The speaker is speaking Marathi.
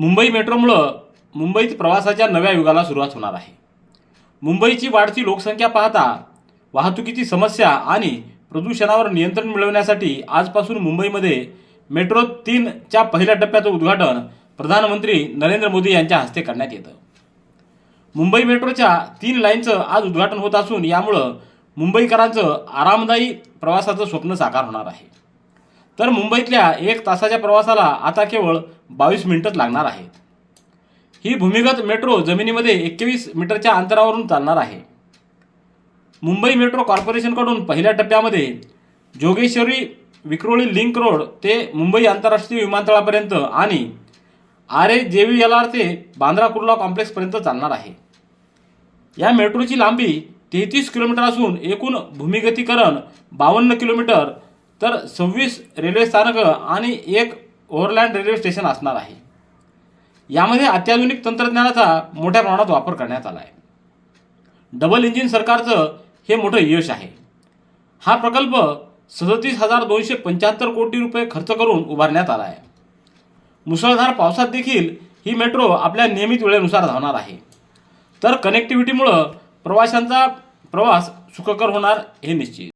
मुंबई मेट्रोमुळं मुंबईत प्रवासाच्या नव्या युगाला सुरुवात होणार आहे. मुंबईची वाढती लोकसंख्या पाहता वाहतुकीची समस्या आणि प्रदूषणावर नियंत्रण मिळवण्यासाठी आजपासून मुंबईमध्ये मेट्रो तीनच्या पहिल्या टप्प्याचं उद्घाटन प्रधानमंत्री नरेंद्र मोदी यांच्या हस्ते करण्यात येतं. मुंबई मेट्रोच्या तीन लाईनचं आज उद्घाटन होत असून यामुळं मुंबईकरांचं आरामदायी प्रवासाचं स्वप्न साकार होणार आहे. तर मुंबईतल्या एक तासाच्या प्रवासाला आता केवळ बावीस मिनिटच लागणार आहेत. ही भूमिगत मेट्रो जमिनीमध्ये एकवीस मीटरच्या अंतरावरून चालणार आहे. मुंबई मेट्रो कॉर्पोरेशनकडून पहिल्या टप्प्यामध्ये जोगेश्वरी विक्रोळी लिंक रोड ते मुंबई आंतरराष्ट्रीय विमानतळापर्यंत आणि R S J V L R ते बांद्रा कुर्ला कॉम्प्लेक्सपर्यंत चालणार आहे. या मेट्रोची लांबी तेहतीस किलोमीटर असून एकूण भूमिगतीकरण बावन्न किलोमीटर तर सव्वीस रेल्वे स्थानकं आणि एक ओव्हरलँड रेल्वे स्टेशन असणार आहे. यामध्ये अत्याधुनिक तंत्रज्ञानाचा मोठ्या प्रमाणात वापर करण्यात आला आहे. डबल इंजिन सरकारचं हे मोठं यश आहे. हा प्रकल्प सदतीस हजार दोनशे पंच्याहत्तर कोटी रुपये खर्च करून उभारण्यात आला आहे. मुसळधार पावसात देखील ही मेट्रो आपल्या नियमित वेळेनुसार धावणार आहे. तर कनेक्टिव्हिटीमुळं प्रवाशांचा प्रवास सुखकर होणार हे निश्चित.